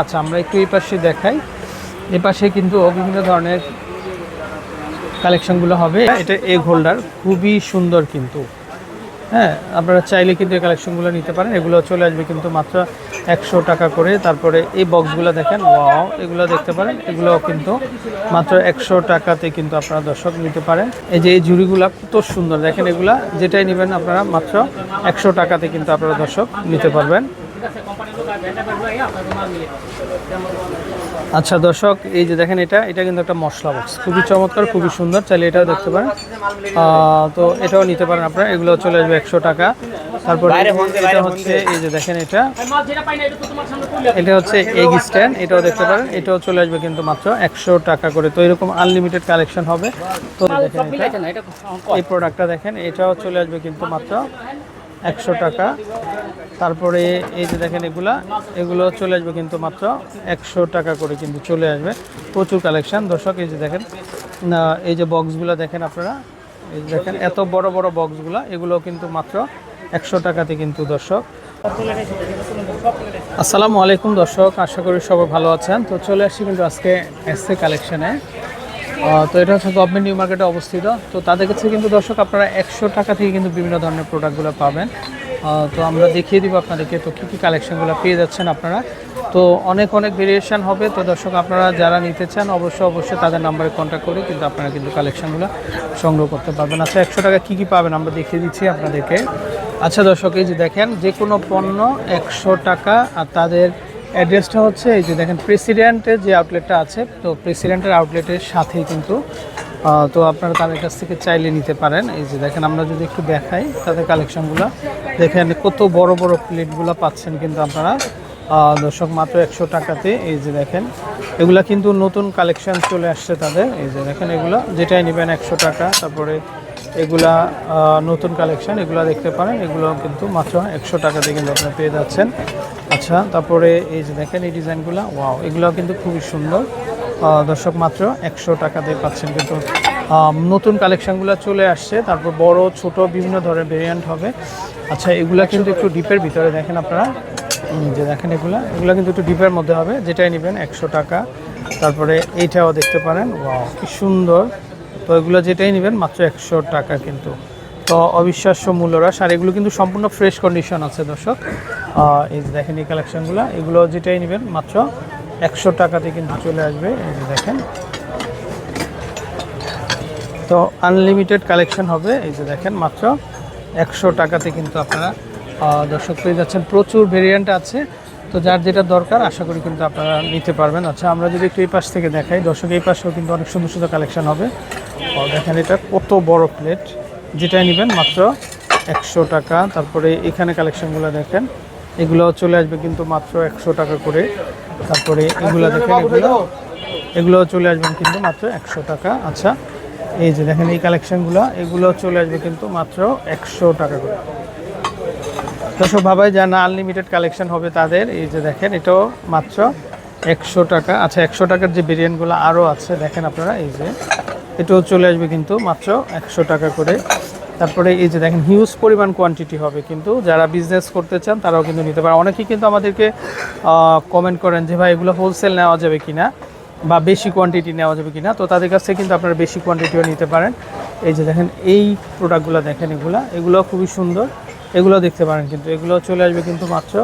আচ্ছা আমরা একটু এই পাশে দেখাই। এই পাশে কিন্তু বিভিন্ন ধরনের কালেকশনগুলো হবে। এটা এগ হোল্ডার খুবই সুন্দর কিন্তু। হ্যাঁ আপনারা চাইলে কিন্তু এই কালেকশনগুলো নিতে পারেন। এগুলো চলে আসবে কিন্তু মাত্র একশো টাকা করে। তারপরে এই বক্সগুলো দেখেন, ওয়াও, এগুলো দেখতে পারেন। এগুলো কিন্তু মাত্র একশো টাকাতে কিন্তু আপনারা দর্শক নিতে পারেন। এই যে এই ঝুড়িগুলো কত সুন্দর। দেখেন এগুলা, যেটাই নেবেন আপনারা মাত্র একশো টাকাতে কিন্তু আপনারা দর্শক নিতে পারবেন। আচ্ছা দর্শক এই যে দেখেন এটা এটা কিন্তু একটা মশলা বক্স খুবই চমৎকার খুবই সুন্দর। চাইলে এটাও দেখতে পারেন। তো এটাও নিতে পারেন আপনারা। এগুলো চলে আসবে একশো টাকা। তারপরে এটা হচ্ছে এই যে দেখেন এটা। এটা হচ্ছে এগ স্ট্যান্ড এটাও দেখতে পারেন। এটাও চলে আসবে কিন্তু মাত্র একশো টাকা করে। তো এরকম আনলিমিটেড কালেকশন হবে। তো দেখেন এই প্রোডাক্টটা দেখেন। এটাও চলে আসবে কিন্তু মাত্র একশো টাকা। তারপরে এই যে দেখেন এগুলা, এগুলো চলে আসবে কিন্তু মাত্র একশো টাকা করে কিন্তু চলে আসবে। প্রচুর কালেকশন দর্শক, এই যে দেখেন এই যে বক্সগুলো দেখেন আপনারা, এই যে দেখেন, এত বড় বড় বক্সগুলো এগুলো কিন্তু মাত্র একশো টাকাতে কিন্তু দর্শক। আসসালামু আলাইকুম দর্শক, আশা করি সবাই ভালো আছেন। তো চলে আসছি কিন্তু আজকে এসসি কালেকশানে তো এটা হচ্ছে গভর্নমেন্ট নিউ মার্কেটে অবস্থিত। তো তাদের কাছে কিন্তু দর্শক, আপনারা একশো টাকা থেকে কিন্তু বিভিন্ন ধরনের প্রোডাক্টগুলো পাবেন। তো আমরা দেখিয়ে দিব আপনাদেরকে তো কী কী কালেকশানগুলো পেয়ে যাচ্ছেন আপনারা। তো অনেক অনেক ভেরিয়েশান হবে। তো দর্শক, আপনারা যারা নিতে চান, অবশ্যই অবশ্যই তাদের নাম্বারে কন্ট্যাক্ট করে কিন্তু আপনারা কিন্তু কালেকশানগুলো সংগ্রহ করতে পারবেন। আচ্ছা একশো টাকা কী কী পাবেন? আমরা দেখিয়ে দিচ্ছি আপনাদেরকে। আচ্ছা দর্শক, এই যে দেখেন যে কোনো পণ্য একশো টাকা আর তাদের অ্যাড্রেসটা হচ্ছে এই যে দেখেন প্রেসিডেন্টের যে আউটলেটটা আছে, তো প্রেসিডেন্টের আউটলেটের সাথেই কিন্তু তো আপনারা তাদের কাছ থেকে চাইলে নিতে পারেন। এই যে দেখেন, আমরা যদি একটু দেখাই তাদের কালেকশনগুলো দেখেন কত বড় বড় প্লেটগুলো পাচ্ছেন কিন্তু আপনারা। দর্শক, মাত্র একশো টাকাতে, এই যে দেখেন, এগুলা কিন্তু নতুন কালেকশন চলে আসছে তাদের। এই যে দেখেন এগুলো, যেটাই নেবেন একশো টাকা, তারপরে এগুলা নতুন কালেকশন এগুলো দেখতে পারেন। এগুলো কিন্তু মাত্র একশো টাকা টাকাতে কিন্তু আপনারা পেয়ে যাচ্ছেন। আচ্ছা তারপরে এই যে দেখেন এই ডিজাইনগুলো ওয়াও এগুলো কিন্তু খুবই সুন্দর। দর্শক মাত্র একশো টাকাতে পাচ্ছেন কিন্তু নতুন কালেকশনগুলো চলে আসছে। তারপর বড় ছোট বিভিন্ন ধরনের ভেরিয়েন্ট হবে। আচ্ছা এগুলা কিন্তু একটু ডিপের ভিতরে দেখেন আপনারা। যে দেখেন এগুলা এগুলো কিন্তু একটু ডিপের মধ্যে হবে। যেটাই নেবেন একশো টাকা। তারপরে এইটাও দেখতে পারেন ওয়াও কি সুন্দর। তো এগুলো যেটাই নেবেন, মাত্র একশো টাকা কিন্তু। তো অবিশ্বাস্য মূল্যরা আর এগুলো কিন্তু সম্পূর্ণ ফ্রেশ কন্ডিশন আছে দর্শক। এই যে দেখেন এই কালেকশনগুলো এগুলো যেটাই নেবেন, মাত্র একশো টাকাতে কিন্তু চলে আসবে। এই যে দেখেন। তো আনলিমিটেড কালেকশন হবে। এই যে দেখেন, মাত্র একশো টাকাতে কিন্তু আপনারা দর্শক পেয়ে যাচ্ছেন। প্রচুর ভেরিয়েন্ট আছে। তো যার যেটা দরকার, আশা করি কিন্তু আপনারা নিতে পারবেন। আচ্ছা আমরা যদি একটু এই পাশ থেকে দেখাই। দর্শক, এই পাশেও কিন্তু অনেক সুন্দর সুন্দর কালেকশন হবে। দেখেন এটা কত বড় প্লেট যেটাই নেবেন মাত্র একশো টাকা। তারপরে এখানে কালেকশনগুলো দেখেন এগুলো চলে আসবে কিন্তু মাত্র একশো টাকা করে। তারপরে এগুলো দেখেন এগুলো এগুলো চলে আসবেন কিন্তু মাত্র একশো টাকা। আচ্ছা এই যে দেখেন এই কালেকশনগুলো এগুলো চলে আসবে কিন্তু মাত্র একশো টাকা করে। দর্শক ভাবাই যা না আনলিমিটেড কালেকশন হবে তাদের এই যে দেখেন এটাও মাত্র একশো টাকা। আচ্ছা একশো টাকার যে বিরিয়ানিগুলো আরও আছে দেখেন আপনারা এই যে এটাও চলে আসবে কিন্তু মাত্র একশো টাকা করে। তারপরে এই যে দেখেন হিউজ পরিমাণ কোয়ান্টিটি হবে কিন্তু। যারা বিজনেস করতে চান, তারাও কিন্তু নিতে পারে। অনেকেই কিন্তু আমাদেরকে কমেন্ট করেন যে, ভাই, এগুলো হোলসেল নেওয়া যাবে কি না বা বেশি কোয়ান্টিটি নেওয়া যাবে কি না তো তাদের কাছ থেকে কিন্তু আপনারা বেশি কোয়ান্টিটিও নিতে পারেন। এই যে দেখেন, এই প্রোডাক্টগুলো দেখেন এগুলো। এগুলো খুবই সুন্দর। এগুলো দেখতে পারেন কিন্তু। এগুলো চলে আসবে কিন্তু মাত্র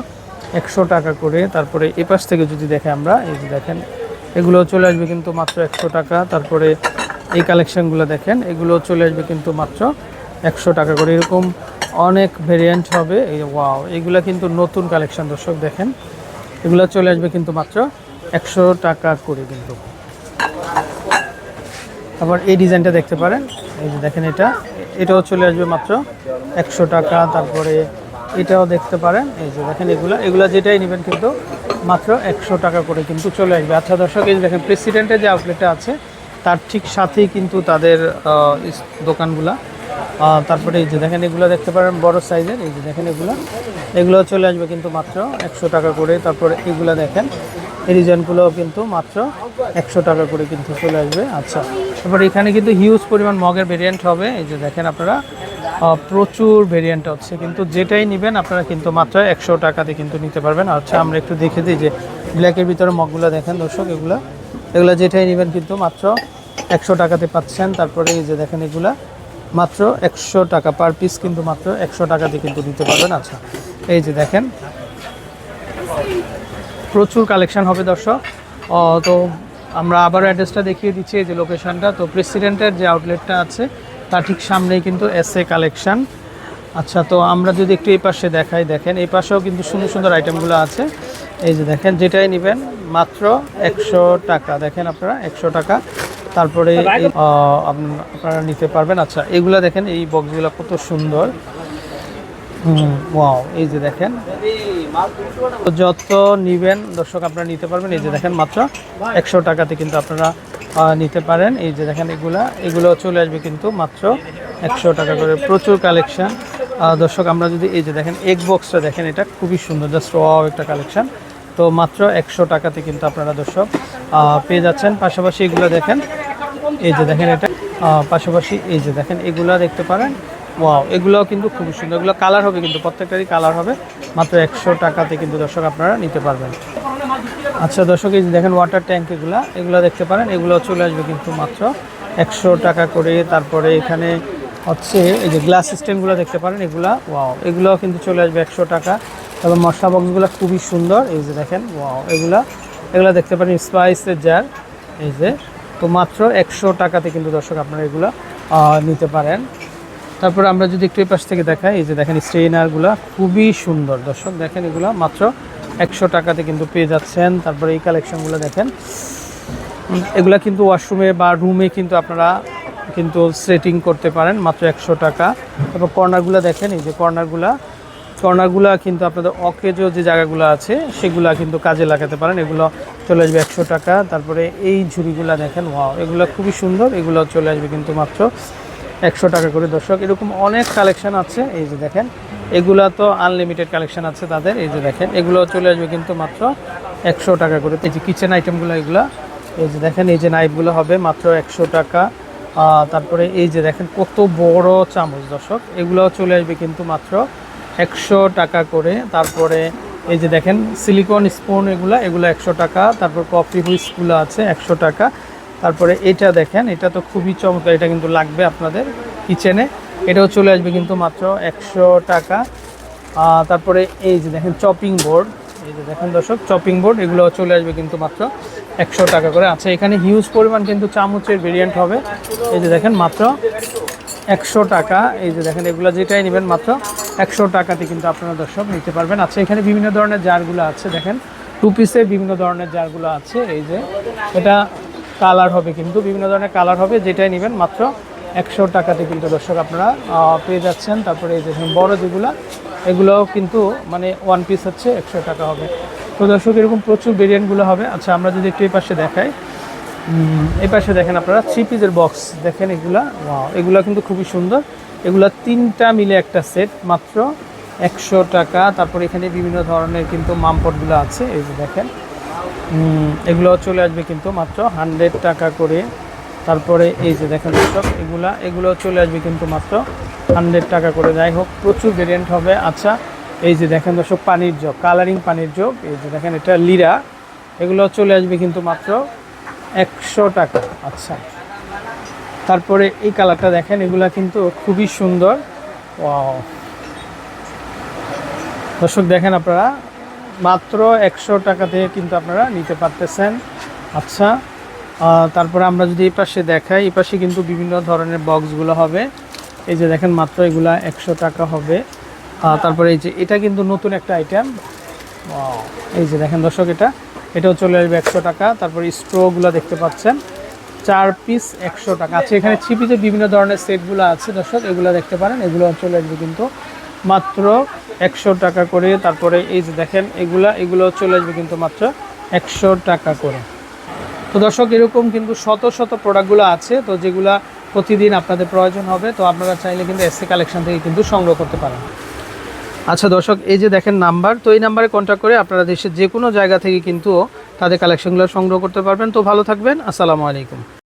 একশো টাকা করে। তারপরে এ পাশ থেকে যদি দেখে আমরা, এই যে দেখেন এগুলো চলে আসবে কিন্তু মাত্র একশো টাকা। তারপরে এই কালেকশনগুলো দেখেন, এগুলো চলে আসবে কিন্তু মাত্র একশো টাকা করে। এরকম অনেক ভেরিয়েন্ট হবে। এই ওয়াও এগুলো কিন্তু নতুন কালেকশন দর্শক দেখেন। এগুলো চলে আসবে কিন্তু মাত্র একশো টাকা করে কিন্তু। আবার এই ডিজাইনটা দেখতে পারেন। এই যে দেখেন এটা। এটাও চলে আসবে মাত্র একশো টাকা। তারপরে এটাও দেখতে পারেন। এই যে দেখেন এগুলো। এগুলো যেটাই নেবেন কিন্তু মাত্র একশো টাকা করে কিন্তু চলে আসবে। আচ্ছা দর্শক, এই যে দেখেন প্রেসিডেন্টের যে আউটলেটটা আছে তার ঠিক সাথেই কিন্তু তাদের দোকানগুলা। তারপরে এই যে দেখেন, এগুলো দেখতে পারেন বড় সাইজের। এই যে দেখেন এগুলো। এগুলো চলে আসবে কিন্তু মাত্র একশো টাকা করে। তারপরে এগুলো দেখেন, এই কিন্তু মাত্র একশো টাকা করে কিন্তু চলে আসবে। আচ্ছা তারপর এখানে কিন্তু হিউজ পরিমাণ মগের ভেরিয়েন্ট হবে। এই যে দেখেন আপনারা প্রচুর ভেরিয়েন্ট হচ্ছে। কিন্তু যেটাই নেবেন আপনারা কিন্তু মাত্র একশো টাকাতে কিন্তু নিতে পারবেন। আচ্ছা আমরা একটু দেখে দিই যে ব্ল্যাকের ভিতরে মগগুলো দেখেন দর্শক, এগুলো এগুলো যেটাই নেবেন কিন্তু মাত্র একশো টাকাতে পাচ্ছেন। তারপরে এই যে দেখেন এগুলা, মাত্র একশো টাকা পার পিস কিন্তু মাত্র একশো টাকাতে কিন্তু দিতে পারবেন। আচ্ছা এই যে দেখেন, প্রচুর কালেকশন হবে দর্শক। তো আমরা আবার অ্যাড্রেসটা দেখিয়ে দিচ্ছি এই যে লোকেশনটা তো প্রেসিডেন্টের যে আউটলেটটা আছে, তার ঠিক সামনেই কিন্তু এস এ কালেকশান আচ্ছা তো আমরা যদি একটু এই পাশে দেখাই, দেখেন এই পাশেও কিন্তু সুন্দর সুন্দর আইটেমগুলো আছে। এই যে দেখেন, যেটাই নেবেন, মাত্র একশো টাকা। দেখেন আপনারা, একশো টাকা। তারপরে আপনারা নিতে পারবেন। আচ্ছা এগুলা দেখেন, এই বক্সগুলো কত সুন্দর। ওয়াও, এই যে দেখেন। যত নিবেন, দর্শক, আপনারা নিতে পারবেন। এই যে দেখেন, মাত্র একশো টাকাতে কিন্তু আপনারা নিতে পারেন। এই যে দেখেন, এগুলা, এগুলো চলে আসবে কিন্তু মাত্র একশো টাকা করে প্রচুর কালেকশন দর্শক, আমরা যদি এই যে দেখেন এগ বক্সটা দেখেন, এটা খুবই সুন্দর জাস্ট ওয়াও একটা কালেকশান তো মাত্র একশো টাকাতে কিন্তু আপনারা দর্শক পেয়ে যাচ্ছেন। পাশাপাশি এগুলো দেখেন, এই যে দেখেন এটা পাশাপাশি এই যে দেখেন, এগুলা দেখতে পারেন। ওয়াও এগুলোও কিন্তু খুবই সুন্দর। এগুলো কালার হবে কিন্তু, প্রত্যেকটারই কালার হবে। মাত্র একশো টাকাতে কিন্তু দর্শক আপনারা নিতে পারবেন। আচ্ছা দর্শক, এই যে দেখেন ওয়াটার ট্যাঙ্ক এগুলা, এগুলো দেখতে পারেন। এগুলো চলে আসবে কিন্তু মাত্র একশো টাকা করে। তারপরে এখানে হচ্ছে এই যে গ্লাস সিস্টেমগুলো দেখতে পারেন, এগুলা ওয়াও এগুলো কিন্তু চলে আসবে একশো টাকা। তবে মশলা বক্সগুলো খুবই সুন্দর, এই যে দেখেন ওয়াও এগুলা, এগুলো দেখতে পারেন স্পাইসের জার এই যে। তো মাত্র একশো টাকাতে কিন্তু দর্শক আপনারা এগুলো নিতে পারেন। তারপরে আমরা যদি একটু পাশ থেকে দেখাই, এই যে দেখেন স্ট্রেনারগুলো খুবই সুন্দর। দর্শক, দেখেন এগুলো মাত্র একশো টাকাতে কিন্তু পেয়ে যাচ্ছেন। তারপরে এই কালেকশনগুলো দেখেন এগুলা কিন্তু ওয়াশরুমে বা রুমে কিন্তু আপনারা কিন্তু সেটিং করতে পারেন, মাত্র একশো টাকা। তারপর কর্নারগুলো দেখেন, এই যে কর্নারগুলা। কর্নারগুলো কিন্তু আপনাদের অকেজো যে জায়গাগুলো আছে, সেগুলা কিন্তু কাজে লাগাতে পারেন। এগুলো চলে আসবে একশো টাকা। তারপরে এই ঝুড়িগুলো দেখেন ওয়াও এগুলো খুবই সুন্দর। এগুলো চলে আসবে কিন্তু মাত্র একশো টাকা করে। দর্শক, এরকম অনেক কালেকশন আছে। এই যে দেখেন, এগুলা তো আনলিমিটেড কালেকশন আছে তাদের। এই যে দেখেন, এগুলো চলে আসবে কিন্তু মাত্র একশো টাকা করে। এই যে কিচেন আইটেমগুলো এগুলো। এই যে দেখেন, এই যে নাইফগুলো হবে মাত্র একশো টাকা। তারপরে এই যে দেখেন কত বড় চামচ দর্শক, এগুলোও চলে আসবে কিন্তু মাত্র একশো টাকা করে। তারপরে এই যে দেখেন সিলিকন স্পুন এগুলো এগুলো একশো টাকা। তারপর কফি হুইসগুলো আছে একশো টাকা। তারপরে এটা দেখেন, এটা তো খুবই চমৎকার, এটা কিন্তু লাগবে আপনাদের কিচেনে এটাও চলে আসবে কিন্তু মাত্র একশো টাকা। তারপরে এই যে দেখেন চপিং বোর্ড এই যে দেখেন দর্শক চপিং বোর্ড এগুলো চলে আসবে কিন্তু মাত্র একশো টাকা করে। আচ্ছা এখানে হিউজ পরিমাণ কিন্তু চামচের ভেরিয়েন্ট হবে। এই যে দেখেন, মাত্র একশো টাকা। এই যে দেখেন, এগুলো যেটাই নেবেন, মাত্র একশো টাকাতে কিন্তু আপনারা দর্শক নিতে পারবেন। আচ্ছা এখানে বিভিন্ন ধরনের জারগুলো আছে, দেখেন। টু পিসে বিভিন্ন ধরনের জারগুলো আছে, এই যে। এটা কালার হবে কিন্তু, বিভিন্ন ধরনের কালার হবে, যেটাই নেবেন, মাত্র একশো টাকাতে কিন্তু দর্শক আপনারা পেয়ে যাচ্ছেন। তারপরে এই যে বড় যেগুলো, এগুলোও কিন্তু মানে ওয়ান পিস হচ্ছে একশো টাকা হবে। তো দর্শক, এরকম প্রচুর ভেরিয়েন্টগুলো হবে। আচ্ছা আমরা যদি একটু এই পাশে দেখাই। এই পাশে দেখেন আপনারা থ্রি পিসের বক্স দেখেন এগুলা এগুলা কিন্তু খুবই সুন্দর। এগুলা তিনটা মিলে একটা সেট মাত্র একশো টাকা। তারপর এখানে বিভিন্ন ধরনের কিন্তু মামপটগুলো আছে, এই যে দেখেন। এগুলো চলে আসবে কিন্তু মাত্র হান্ড্রেড টাকা করে। তারপরে এই যে দেখেন দর্শক, এগুলা এগুলো চলে আসবে কিন্তু মাত্র হান্ড্রেড টাকা করে। যাই হোক, প্রচুর ভেরিয়েন্ট হবে। আচ্ছা এই যে দেখেন দর্শক, পানির জগ কালারিং পানির জগ এই যে দেখেন, এটা লিরা এগুলো চলে আসবে কিন্তু মাত্র একশো টাকা। আচ্ছা। তারপরে এই কালারটা দেখেন, এগুলা কিন্তু খুবই সুন্দর! দর্শক, দেখেন আপনারা, মাত্র একশো টাকাতে কিন্তু আপনারা নিতে পারতেছেন। আচ্ছা। তারপরে আমরা যদি এই পাশে দেখাই, এই পাশে কিন্তু বিভিন্ন ধরনের বক্সগুলো হবে। এই যে দেখেন, মাত্র এগুলা একশো টাকা হবে। তারপরে এই যে, এটা কিন্তু নতুন একটা আইটেম এই যে দেখেন দর্শক, এটা, এটাও চলে আসবে একশো টাকা। তারপরে স্ট্রোগুলো দেখতে পাচ্ছেন। চার পিস একশো টাকা। আচ্ছা এখানে পিসের বিভিন্ন ধরনের সেটগুলো আছে দর্শক, এগুলো দেখতে পারেন। এগুলো চলে আসবে কিন্তু মাত্র একশো টাকা করে। তারপরে এই যে দেখেন, এগুলা, এগুলো চলে আসবে কিন্তু মাত্র একশো টাকা করে। তো দর্শক, এরকম কিন্তু শত শত প্রোডাক্টগুলো আছে। তো যেগুলা প্রতিদিন আপনাদের প্রয়োজন হবে, তো আপনারা চাইলে কিন্তু এসসি কালেকশন থেকে কিন্তু সংগ্রহ করতে পারেন। আচ্ছা দর্শক, এই যে দেখেন নাম্বার, তো এই নাম্বারে কন্ট্যাক্ট করে আপনারা দেশের যে কোনো জায়গা থেকে কিন্তু তাদের কালেকশনগুলো সংগ্রহ করতে পারবেন। তো ভালো থাকবেন, আসসালামু আলাইকুম।